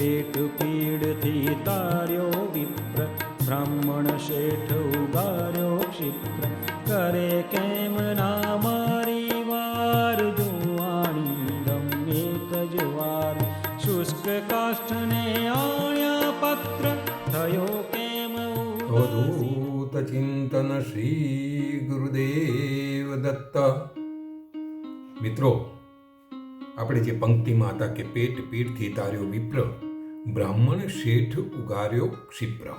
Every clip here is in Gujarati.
પેટ પીડથી તાર્યો વિપ્ર, બ્રાહ્મણ શેઠ ઉગાર્યો ક્ષિપ્ર કરે કેમ ના મારી વાર, જુવાણી ગમે કજવાર શુષ્ક કાષ્ઠને આણ્યા પત્ર, થયો કેમ ઉદાસી? ચિંતન શ્રી ગુરુદેવ દત્ત મિત્રો, આપણે જે પંક્તિમાં હતા કે પેટ પીઠથી તાર્યો વિપ્ર બ્રાહ્મણ શેઠ ઉગાર્યો ક્ષિપ્ર.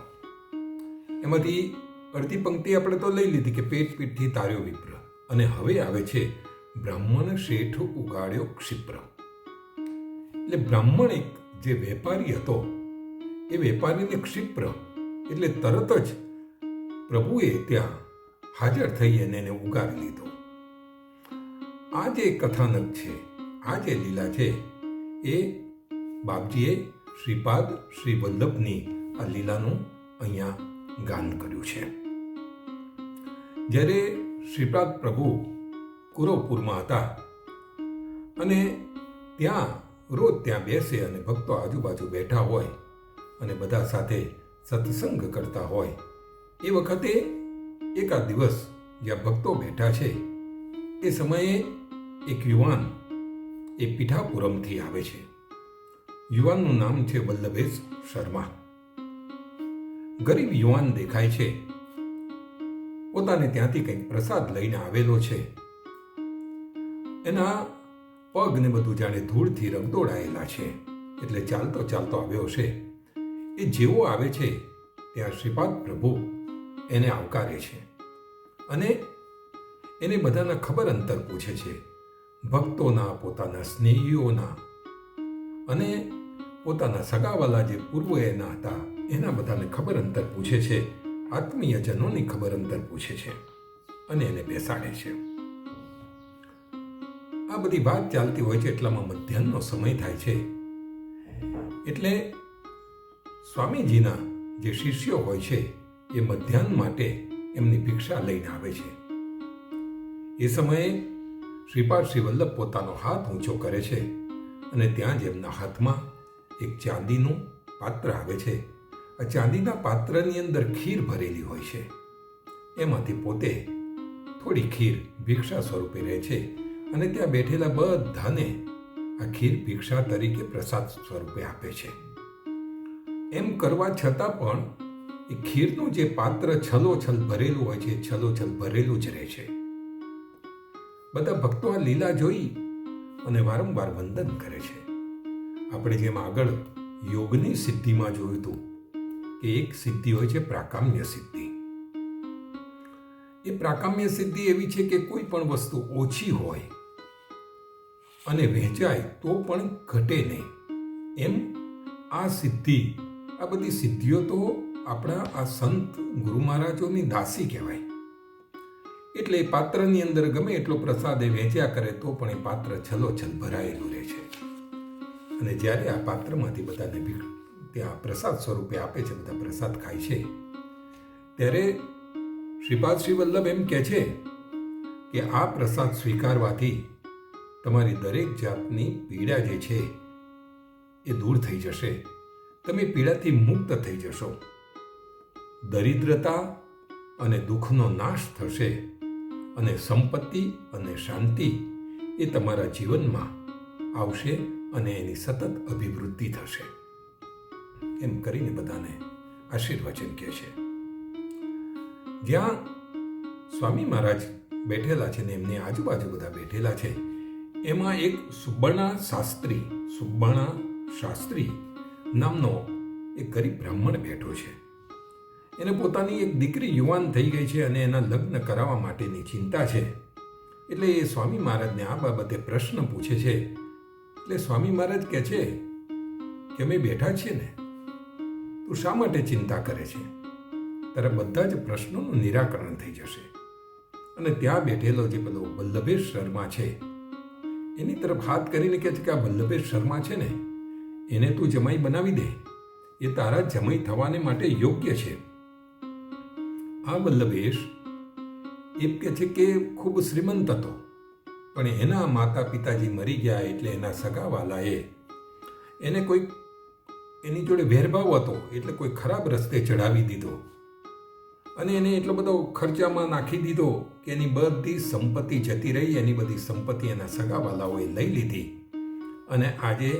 એમાંથી અડધી પંક્તિ આપણે તો લઈ લીધી કે પેટ પીઠથી તાર્યો વિપ્ર. અને હવે આવે છે, બ્રાહ્મણ શેઠ ઉગાડ્યો ક્ષિપ્ર. એટલે બ્રાહ્મણ એક જે વેપારી હતો, એ વેપારીને ક્ષિપ્ર, એટલે તરત જ પ્રભુએ ત્યાં હાજર થઈ અને એને ઉગારી લીધો. આ જે કથાનક છે, આ જે લીલા છે, એ બાપજીએ શ્રીપાદ શ્રી વલ્લભની આ લીલાનું અહીંયા ગાન કર્યું છે. જ્યારે શ્રીપાદ પ્રભુ કુરવપુરમાં હતા અને ત્યાં રોજ ત્યાં બેસે અને ભક્તો આજુબાજુ બેઠા હોય અને બધા સાથે સત્સંગ કરતા હોય, એ વખતે એકાદ દિવસ જ્યાં ભક્તો બેઠા છે, એ સમયે એક યુવાન એ પીઠાપુરમથી આવે છે. યુવાનનું નામ છે વલ્લભેશ શર્મા. ગરીબ યુવાન દેખાય છે. પોતાને ત્યાંથી કંઈક પ્રસાદ લઈને આવેલો છે. એના પગ ને બધું જાણે ધૂળથી રગદોડાયેલા છે. એટલે ચાલતો ચાલતો આવ્યો છે. એ જેવો આવે છે, ત્યાં શ્રીપાદ પ્રભુ એને આવકારે છે. અને એને બધાના ખબર અંતર પૂછે છે. ભક્તોના, પોતાના સ્નેહીઓના. અને પોતાના સગાવાલા જે પૂર્વ એના હતા. એના બધાને ખબર અંતર પૂછે છે. આત્મીયજનોની ખબર અંતર પૂછે છે અને એને બેસાડે છે. આ બધી વાત ચાલતી હોય છે એટલામાં મધ્યાહનનો સમય થાય છે. એટલે સ્વામીજીના જે શિષ્યો હોય છે, એ મધ્યાહન માટે એમની ભિક્ષા લઈને આવે છે. એ સમયે શ્રીપાદ શ્રી વલ્લભ પોતાનો હાથ ઊંચો કરે છે અને ત્યાં જ એમના હાથમાં એક ચાંદીનું પાત્ર આવે છે. આ ચાંદીના પાત્રની અંદર ખીર ભરેલી હોય છે. એમાંથી પોતે થોડી ખીર ભિક્ષા સ્વરૂપે રહે છે અને ત્યાં બેઠેલા બધાને આ ખીર ભિક્ષા તરીકે પ્રસાદ સ્વરૂપે આપે છે. એમ કરવા છતાં પણ એ ખીરનું જે પાત્ર છલોછલ ભરેલું હોય છે, છલોછલ ભરેલું જ રહે છે. બધા ભક્તો આ લીલા જોઈ અને વારંવાર વંદન કરે છે. આપણે જેમ આગળ યોગની સિદ્ધિમાં જોયું હતું કે એક સિદ્ધિ હોય છે પ્રાકામ્ય સિદ્ધિ. એ પ્રાકામ્ય સિદ્ધિ એવી છે કે કોઈ પણ વસ્તુ ઓછી હોય અને વહેંચાય તો પણ ઘટે નહીં. એમ આ સિદ્ધિ, આ બધી સિદ્ધિઓ તો આપણા આ સંત ગુરુ મહારાજોની દાસી કહેવાય. એટલે એ પાત્રની અંદર ગમે એટલો પ્રસાદ એ વહેંચ્યા કરે તો પણ એ પાત્ર છલોછલ ભરાયેલું અને જ્યારે આ પાત્રમાંથી બધાને ત્યાં પ્રસાદ સ્વરૂપે આપે છે, બધા પ્રસાદ ખાય છે, ત્યારે શ્રીપાદ શ્રી વલ્લભ એમ કહે છે કે આ પ્રસાદ સ્વીકારવાથી તમારી દરેક જાતની પીડા જે છે એ દૂર થઈ જશે. તમે પીડાથી મુક્ત થઈ જશો. દરિદ્રતા અને દુઃખનો નાશ થશે અને સંપત્તિ અને શાંતિ એ તમારા જીવનમાં આવશે અને એની સતત અભિવૃદ્ધિ થશે. એમ કરીને બધાને આશીર્વચન કહે છે. જ્યાં સ્વામી મહારાજ બેઠેલા છે ને એમની આજુબાજુ બધા બેઠેલા છે, એમાં એક સુબર્ણા શાસ્ત્રી સુબર્ણા શાસ્ત્રી નામનો એક ગરીબ બ્રાહ્મણ બેઠો છે. એને પોતાની એક દીકરી યુવાન થઈ ગઈ છે અને એના લગ્ન કરાવવા માટેની ચિંતા છે. એટલે એ સ્વામી મહારાજને આ બાબતે પ્રશ્ન પૂછે છે એટલે સ્વામી મહારાજ કહે છે કે અમે બેઠા છીએ ને, તું શા માટે ચિંતા કરે છે? તારા બધા જ પ્રશ્નોનું નિરાકરણ થઈ જશે. અને ત્યાં બેઠેલો જે પેલો વલ્લભેશ શર્મા છે, એની તરફ હાથ કરીને કહે છે કે આ વલ્લભેશ શર્મા છે ને, એને તું જમાઈ બનાવી દે. એ તારા જમાઈ થવાને માટે યોગ્ય છે. આ વલ્લભેશ એમ કે છે કે ખૂબ શ્રીમંત હતો. પણ એના માતા પિતાજી મરી ગયા એટલે એના સગાવાલાએ એને કોઈ એની જોડે વેરભાવ હતો એટલે કોઈ ખરાબ રસ્તે ચડાવી દીધો. અને એને એટલો બધો ખર્ચામાં નાખી દીધો કે એની બધી સંપત્તિ જતી રહી, એની બધી સંપત્તિ એના સગાવાલાઓએ લઈ લીધી. અને આજે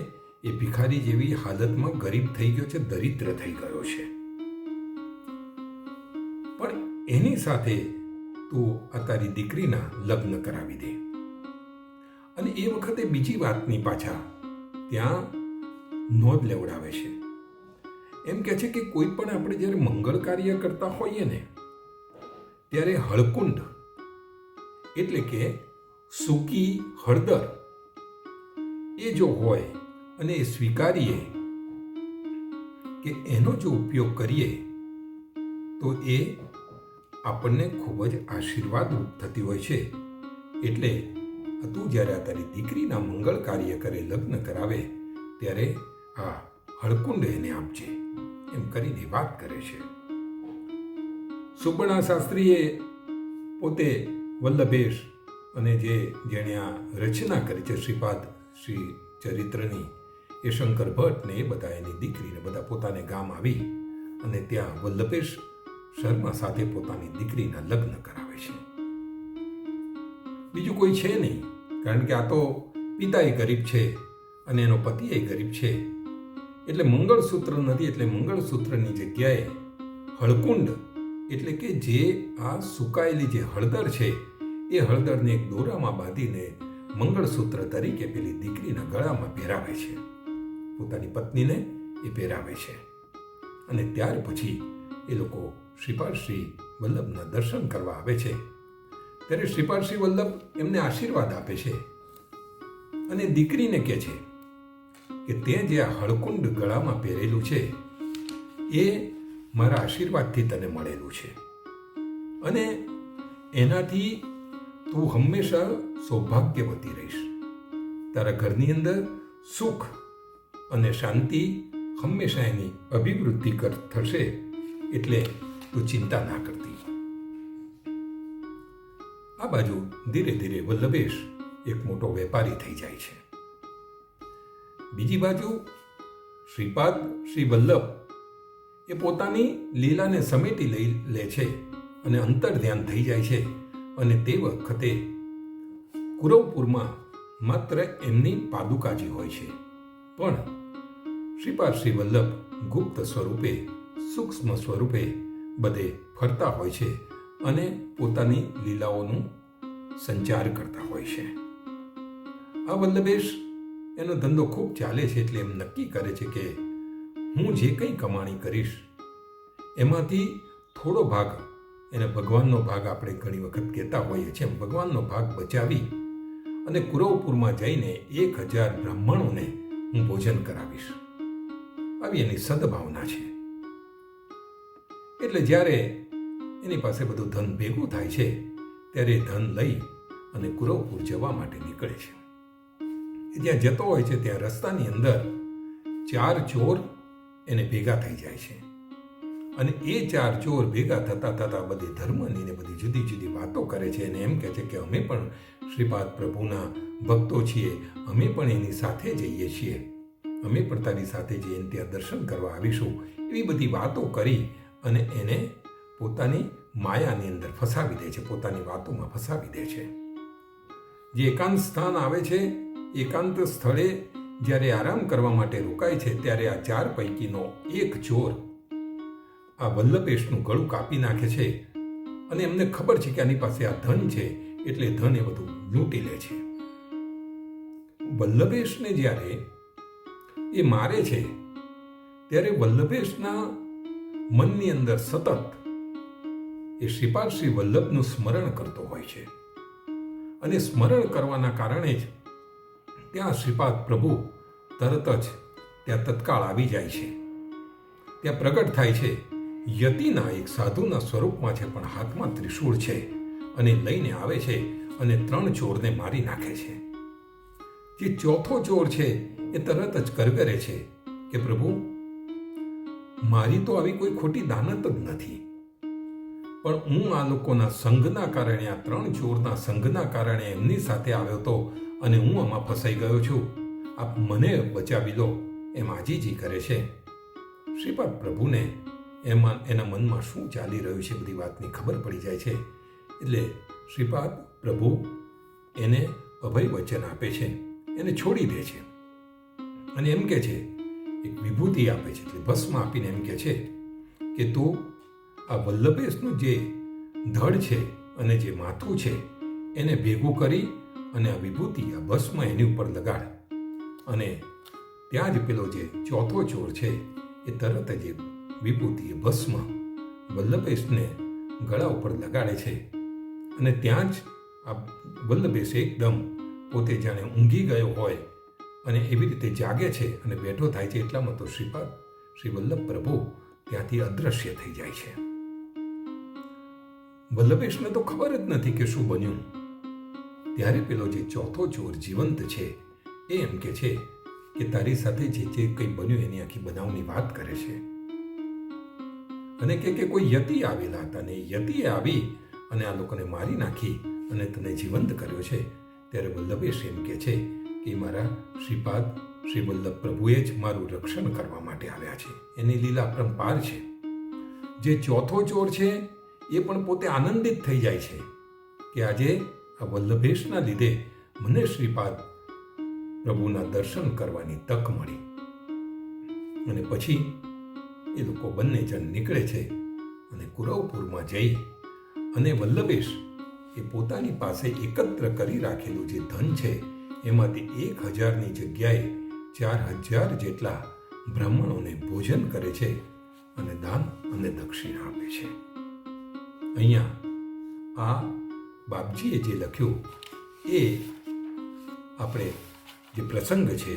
એ ભિખારી જેવી હાલતમાં ગરીબ થઈ ગયો છે, દરિદ્ર થઈ ગયો છે. પણ એની સાથે તું આ તારી દીકરીના લગ્ન કરાવી દે. અને એ વખતે બીજી વાતની પાછા ત્યાં નોંધ લેવડાવે છે. એમ કહે છે કે કોઈ પણ આપણે જ્યારે મંગળ કાર્ય કરતા હોઈએ ને, ત્યારે હળકુંડ એટલે કે સૂકી હળદર એ જો હોય અને એ સ્વીકારીએ કે એનો જો ઉપયોગ કરીએ, તો એ આપણને ખૂબ જ આશીર્વાદરૂપ થતી હોય છે. એટલે તું જ્યારે આ તારી દીકરીના મંગળ કાર્ય કરે લગ્ન કરાવે, ત્યારે આ હળકુંડ એને આપજે, એમ કરીને વાત કરે છે. સુપર્ણા શાસ્ત્રીએ પોતે વલ્લભેશ અને જે જેણે આ રચના કરી છે શ્રીપાદ શ્રી ચરિત્રની, એ શંકર ભટ્ટ ને એ બધા એની દીકરીને બધા પોતાને ગામ આવી અને ત્યાં વલ્લભેશ શર્મા સાથે પોતાની દીકરીના લગ્ન કરાવે છે. બીજું કોઈ છે નહીં. કારણ કે આ તો પિતાએ ગરીબ છે અને એનો પતિએ ગરીબ છે. એટલે મંગળસૂત્ર નથી, એટલે મંગળસૂત્રની જગ્યાએ હળકુંડ એટલે કે જે આ સુકાયેલી જે હળદર છે, એ હળદરને એક દોરામાં બાંધીને મંગળસૂત્ર તરીકે પેલી દીકરીના ગળામાં પહેરાવે છે. પોતાની પત્નીને એ પહેરાવે છે. અને ત્યાર પછી એ લોકો શ્રીપાલ શ્રી વલ્લભના દર્શન કરવા આવે છે. ત્યારે શ્રીપાદ વલ્લભ એમને આશીર્વાદ આપે છે. અને દીકરીને કહે છે કે તે જે આ હળકુંડ ગળામાં પહેરેલું છે, એ મારા આશીર્વાદથી તને મળેલું છે. અને એનાથી તું હંમેશા સૌભાગ્યવતી રહીશ. તારા ઘરની અંદર સુખ અને શાંતિ હંમેશા એની અભિવૃદ્ધિ કર, થશે, એટલે તું ચિંતા ના કરતી. આ બાજુ ધીરે ધીરે વલ્લભેશ એક મોટો વેપારી થઈ જાય છે. બીજી બાજુ શ્રીપાદ શ્રી વલ્લભ એ પોતાની લીલાને સમેટી લઈ લે છે અને અંતર ધ્યાન થઈ જાય છે અને તે વખતે કુરવપુરમાં માત્ર એમની પાદુકાજી હોય છે. પણ શ્રીપાદ શ્રી વલ્લભ ગુપ્ત સ્વરૂપે, સૂક્ષ્મ સ્વરૂપે બધે ફરતા હોય છે અને પોતાની લીલાઓનું સંચાર કરતા હોય છે. આ વલ્લભેશ એનો ધંધો ખૂબ ચાલે છે એટલે એમ નક્કી કરે છે કે હું જે કંઈ કમાણી કરીશ, એમાંથી થોડો ભાગ એને ભગવાનનો ભાગ આપણે ઘણી વખત કહેતા હોઈએ છીએ. ભગવાનનો ભાગ બચાવી અને કુરવપુરમાં જઈને એક હજાર બ્રાહ્મણોને હું ભોજન કરાવીશ. આવી એની સદભાવના છે. એટલે જ્યારે એની પાસે બધું ધન ભેગું થાય છે, ત્યારે ધન લઈ અને કુરવપુર જવા માટે નીકળે છે. જ્યાં જતો હોય છે, ત્યાં રસ્તાની અંદર ચાર ચોર એને ભેગા થઈ જાય છે. અને એ ચાર ચોર ભેગા થતા થતા બધી ધર્મની ને બધી જુદી જુદી વાતો કરે છે અને એમ કહે છે કે અમે પણ શ્રીપાદ પ્રભુના ભક્તો છીએ, અમે પણ એની સાથે જઈએ છીએ. અમે પણ તારી સાથે જઈને ત્યાં દર્શન કરવા આવીશું. એવી બધી વાતો કરી અને એને પોતાની માયાની અંદર ફસાવી દે છે, પોતાની વાતોમાં ફસાવી દે છે. જે એકાંત સ્થાન આવે છે, એકાંત સ્થળે જ્યારે આરામ કરવા માટે રોકાય છે, ત્યારે આ ચાર પૈકીનો એક ચોર આ વલ્લભેશનું ગળું કાપી નાખે છે અને એમને ખબર છે કે આની પાસે આ ધન છે, એટલે ધન એ બધું લૂંટી લે છે. વલ્લભેશને જ્યારે એ મારે છે, ત્યારે વલ્લભેશના મનની અંદર સતત એ શ્રીપાદ શ્રી વલ્લભનું સ્મરણ કરતો હોય છે. અને સ્મરણ કરવાના કારણે જ ત્યાં શ્રીપાદ પ્રભુ તરત જ ત્યાં તત્કાળ આવી જાય છે. ત્યાં પ્રગટ થાય છે. યતિના એક સાધુના સ્વરૂપમાં છે પણ હાથમાં ત્રિશૂળ છે અને લઈને આવે છે અને ત્રણ ચોરને મારી નાખે છે. જે ચોથો ચોર છે એ તરત જ કરગરે છે કે પ્રભુ, મારી તો આવી કોઈ ખોટી દાનત જ નથી. પણ હું આ લોકોના સંઘના કારણે, આ ત્રણ ચોરના સંઘના કારણે એમની સાથે આવ્યો હતો અને હું આમાં ફસાઈ ગયો છું. આપ મને બચાવી લો, એમ આજીજી કરે છે. શ્રીપાદ પ્રભુને એમાં, એના મનમાં શું ચાલી રહ્યું છે બધી વાતની ખબર પડી જાય છે. એટલે શ્રીપાદ પ્રભુ એને અભય વચન આપે છે, એને છોડી દે છે. અને એમ કે છે, એક વિભૂતિ આપે છે, એટલે ભસ્મ આપીને એમ કે છે કે તું આ વલ્લભેશનું જે ધડ છે અને જે માથું છે, એને ભેગું કરી અને આ વિભૂતિ આ ભસ્મ એની ઉપર લગાડ. અને ત્યાં જ પેલો જે ચોથો ચોર છે, એ તરત જ એ વિભૂતિ, એ ભસ્મ વલ્લભેશને ગળા ઉપર લગાડે છે. અને ત્યાં જ આ વલ્લભેશ એકદમ પોતે જાણે ઊંઘી ગયો હોય અને એવી રીતે જાગે છે અને બેઠો થાય છે એટલામાં તો શ્રીપાદ, શ્રી વલ્લભ પ્રભુ ત્યાંથી અદ્રશ્ય થઈ જાય છે. વલ્લભેશને તો ખબર જ નથી કે શું બન્યું. ત્યારે પેલો જે ચોથો ચોર જીવંત છે, એ એમ કે છે કે તારી સાથે જે જે કંઈ બન્યું એની આખી બનાવની વાત કરે છે. અને કે કે કોઈ યતિ આવેલા હતા ને યતિએ આવી અને આ લોકોને મારી નાખી અને તને જીવંત કર્યો છે. ત્યારે વલ્લભેશ એમ કે છે કે મારા શ્રીપાદ શ્રી વલ્લભ પ્રભુએ જ મારું રક્ષણ કરવા માટે આવ્યા છે. એની લીલા પરંપાર છે. જે ચોથો ચોર છે એ પણ પોતે આનંદિત થઈ જાય છે કે આજે આ વલ્લભેશના લીધે મને શ્રીપાદ પ્રભુના દર્શન કરવાની તક મળી. અને પછી એ લોકો બંને જણ નીકળે છે અને કુરવપુરમાં જઈ અને વલ્લભેશ એ પોતાની પાસે એકત્ર કરી રાખેલું જે ધન છે, એમાંથી એક હજારની જગ્યાએ ચાર હજાર જેટલા બ્રાહ્મણોને ભોજન કરે છે અને દાન અને દક્ષિણા આપે છે. અહીંયા આ બાપજીએ જે લખ્યું એ આપણે જે પ્રસંગ છે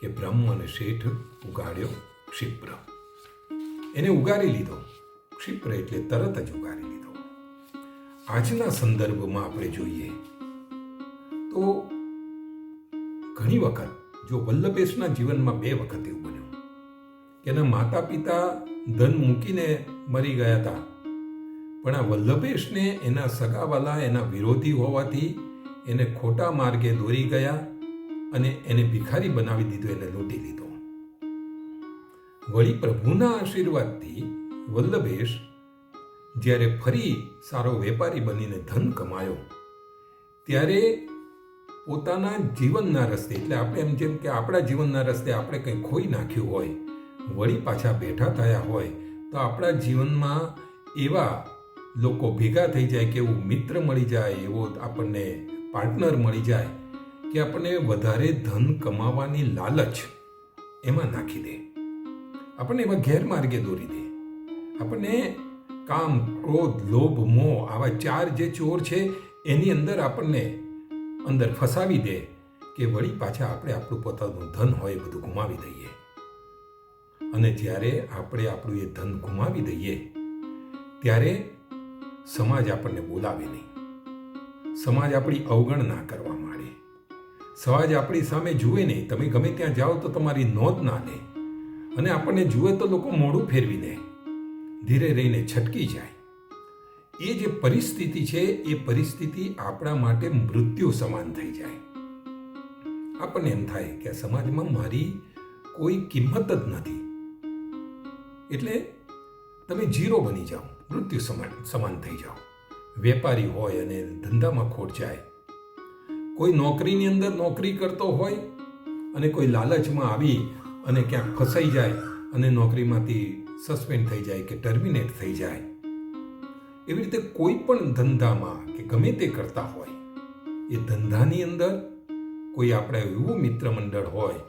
કે બ્રહ્મ અને શેઠ ઉગાડ્યો ક્ષિપ્ર. એને ઉગાડી લીધો. ક્ષિપ્ર એટલે તરત જ ઉગાડી લીધો. આજના સંદર્ભમાં આપણે જોઈએ તો ઘણી વખત જો વલ્લભેશના જીવનમાં બે વખત એવું બન્યું એના માતા પિતા ધન મૂકીને મરી ગયા હતા પણ આ વલ્લભેશને એના સગાવાલા, એના વિરોધી હોવાથી એને ખોટા માર્ગે દોરી ગયા અને એને ભિખારી બનાવી દીધો, એને લૂંટી લીધો. વળી પ્રભુના આશીર્વાદથી વલ્લભેશ જ્યારે ફરી સારો વેપારી બનીને ધન કમાયો, ત્યારે પોતાના જીવનના રસ્તે, એટલે આપણે એમ જેમ કે આપણા જીવનના રસ્તે આપણે કંઈ ખોઈ નાખ્યું હોય, વળી પાછા બેઠા થયા હોય, તો આપણા જીવનમાં એવા લોકો ભેગા થઈ જાય કે એવું મિત્ર મળી જાય, એવો આપણને પાર્ટનર મળી જાય કે આપણને વધારે ધન કમાવાની લાલચ એમાં નાખી દે. આપણને એવા ગેરમાર્ગે દોરી દે. આપણને કામ, ક્રોધ, લોભ, મોહ આવા ચાર જે ચોર છે, એની અંદર આપણને અંદર ફસાવી દે કે વળી પાછા આપણે આપણું પોતાનું ધન હોય બધું ગુમાવી દઈએ. અને જ્યારે આપણે આપણું એ ધન ગુમાવી દઈએ, ત્યારે સમાજ આપણને બોલાવે નહીં. સમાજ આપણી અવગણના કરવા માંડે. સમાજ આપણી સામે જુએ નહીં. તમે ગમે ત્યાં જાઓ તો તમારી નોંધ ના લે. અને આપણને જુએ તો લોકો મોઢું ફેરવી દે. ધીરે રહીને છટકી જાય. એ જે પરિસ્થિતિ છે, એ પરિસ્થિતિ આપણા માટે મૃત્યુ સમાન થઈ જાય. આપણને એમ થાય કે સમાજમાં મારી કોઈ કિંમત જ નથી. એટલે તમે જીરો બની જાઓ. મૃત્યુ સમાન સમાન થઈ જાઓ. વેપારી હોય અને ધંધામાં ખોટ જાય. કોઈ નોકરીની અંદર નોકરી કરતો હોય અને કોઈ લાલચમાં આવી અને ક્યાંક ફસાઈ જાય અને નોકરીમાંથી સસ્પેન્ડ થઈ જાય કે ટર્મિનેટ થઈ જાય. એવી રીતે કોઈ પણ ધંધામાં કે ગમે તે કરતા હોય, એ ધંધાની અંદર કોઈ આપણે એવું મિત્ર મંડળ હોય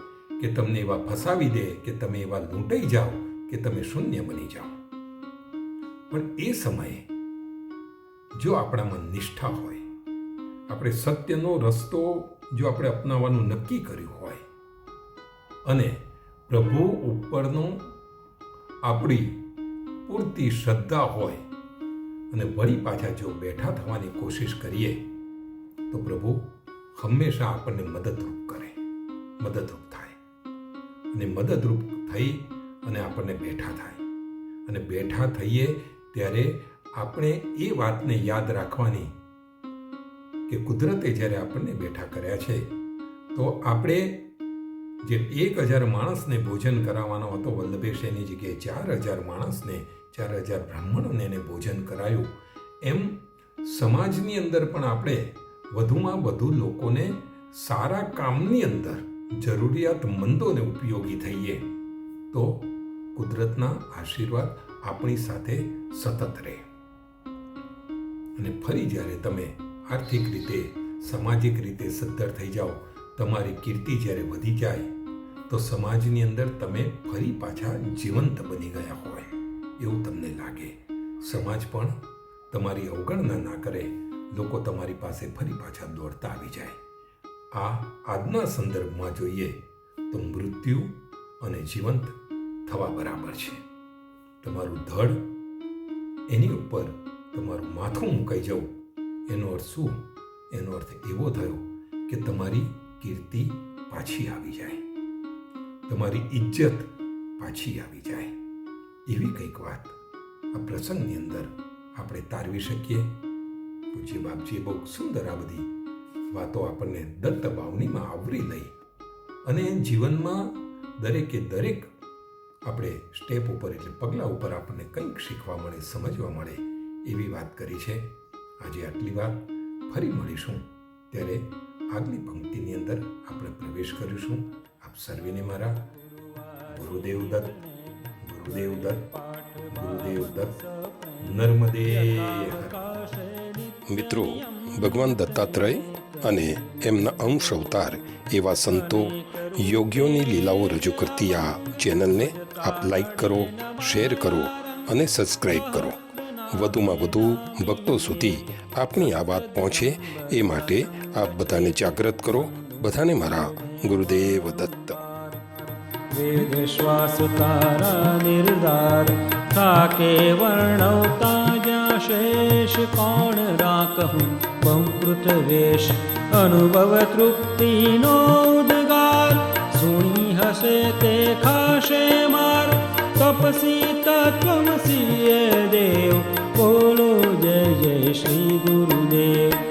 કે તમને એવા ફસાવી દે કે તમે એવા લૂંટાઈ જાઓ કે તમે શૂન્ય બની જાઓ. પણ એ સમયે જો આપણામાં નિષ્ઠા હોય, આપણે સત્યનો રસ્તો જો આપણે અપનાવવાનું નક્કી કર્યું હોય, અને પ્રભુ ઉપરનો આપણી પૂરતી શ્રદ્ધા હોય અને વળી પાછા જો બેઠા થવાની કોશિશ કરીએ, તો પ્રભુ હંમેશા આપણને મદદરૂપ કરે, મદદરૂપ થાય. અને મદદરૂપ થઈ અને આપણને બેઠા થાય. અને બેઠા થઈએ ત્યારે આપણે એ વાતને યાદ રાખવાની કે કુદરતે જ્યારે આપણને બેઠા કર્યા છે, તો આપણે જે એક હજાર માણસને ભોજન કરાવવાનો હતો વલ્લભેશ એની જગ્યાએ ચાર હજાર માણસને, ચાર હજાર બ્રાહ્મણોને એને ભોજન કરાયું, એમ સમાજની અંદર પણ આપણે વધુમાં વધુ લોકોને સારા કામની અંદર જરૂરિયાતમંદોને ઉપયોગી થઈએ, તો કુદરતના આશીર્વાદ આપણી સાથે સતત રહે. અને ફરી જ્યારે તમે આર્થિક રીતે, સામાજિક રીતે સદ્ધર થઈ જાઓ, તમારી કીર્તિ જ્યારે વધી જાય, તો સમાજની અંદર તમે ફરી પાછા જીવંત બની ગયા હોય એવું તમને લાગે. સમાજ પણ તમારી અવગણના ના કરે, લોકો તમારી પાસે ફરી પાછા દોડતા આવી જાય. આ આજના સંદર્ભમાં જોઈએ તો મૃત્યુ અને જીવંત થવા બરાબર છે. તમારું ધડ એની ઉપર તમારું માથું મુકાઈ જવું. એનો અર્થ શું? એનો અર્થ એવો થયો કે તમારી કીર્તિ પાછી આવી જાય. તમારી ઇજ્જત પાછી આવી જાય. એવી કંઈક વાત આ પ્રસંગની અંદર આપણે તારવી શકીએ. પૂજ્ય બાપજીએ બહુ સુંદર આ બધી વાતો આપણને દત્ત ભાવનીમાં આવરી લઈ અને જીવનમાં દરેકે દરેક આપણે સ્ટેપ ઉપર એટલે પગલાં ઉપર આપણને કંઈક શીખવા મળે, સમજવા મળે એવી વાત કરી છે. આજે આટલી વાત ફરી મળીશું. ત્યારે આગલી પંક્તિની અંદર આપણે પ્રવેશ કરીશું. આપ સર્વેને મારા ગુરુદેવ દત્ત ગુરુદેવ દત્ત ગુરુદેવ દત્ત, નર્મદે મિત્રો, ભગવાન દત્તાત્રેય અને એમના અંશ અવતાર એવા સંતો યોગ્યોની લીલાઓ રજૂ કરતી આ ચેનલને આપ લાઈક કરો, શેર કરો અને સબસ્ક્રાઈબ કરો. વધુમાં વધુ ભક્તો સુધી આપની આ વાત પહોંચે એ માટે આપ બધાને જાગૃત કરો. બધાને મારા ગુરુદેવ દત્ત. વેદ શ્વાસ તારા નિર્ધાર તાકે વર્ણવતા ण वेश अनुभव तृप्ति नोद्गार सुनी हसे ते खाशे मार। तपसी तत्वमसि देव। बोलो जय जय श्री गुरुदेव।